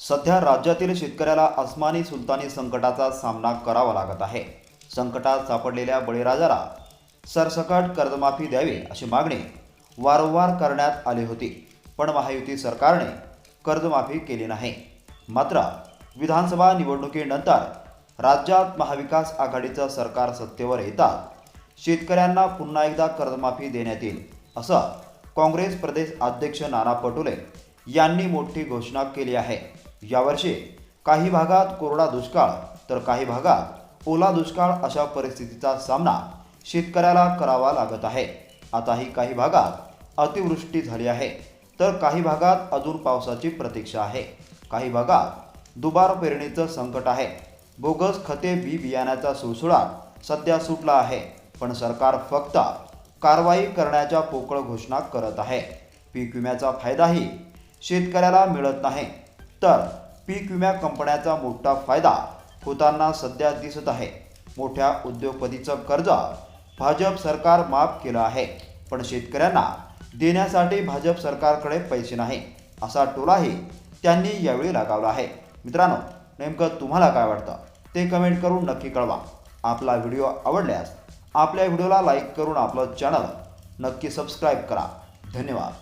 सध्या राज्यातील शेतकऱ्याला अस्मानी सुलतानी संकटाचा सामना करावा लागत आहे. संकटात सापडलेल्या बळीराजाला सरसकट कर्जमाफी द्यावी अशी मागणी वारंवार करण्यात आली होती. पण महायुती सरकारने कर्जमाफी केली नाही. मात्र विधानसभा निवडणुकीनंतर राज्यात महाविकास आघाडीचं सरकार सत्तेवर येतात शेतकऱ्यांना पुन्हा एकदा कर्जमाफी देण्यात येईल असं काँग्रेस प्रदेश अध्यक्ष नाना पटोले यांनी मोठी घोषणा केली आहे. यावर्षी काही भागात कोरडा दुष्काळ तर काही भागात ओला दुष्काळ अशा परिस्थितीचा सामना शेतकऱ्याला करावा लागत आहे. आताही काही भागात अतिवृष्टी झाली आहे. तर काही भागात अजून पावसाची प्रतीक्षा आहे. काही भागात दुबार पेरणीचं संकट आहे. बोगस खते बी बियाण्याचा सुळसुळाट सध्या सुटला आहे. पण सरकार फक्त कारवाई करण्याच्या पोकळ घोषणा करत आहे. पीक विम्याचा फायदाही शेतकऱ्याला मिळत नाही. तर पीक विम्या कंपन्याचा मोठा फायदा होताना सध्या दिसत आहे. मोठ्या उद्योगपतीचं कर्ज भाजप सरकार माफ केलं आहे. पण शेतकऱ्यांना देण्यासाठी भाजप सरकारकडे पैसे नाही असा टोलाही त्यांनी यावेळी लगावला आहे. मित्रांनो नेमकं तुम्हाला काय वाटतं? ते कमेंट करून नक्की कळवा. आपला व्हिडिओ आवडल्यास आपल्या व्हिडिओला लाईक करून आपलं चॅनल नक्की सबस्क्राईब करा. धन्यवाद.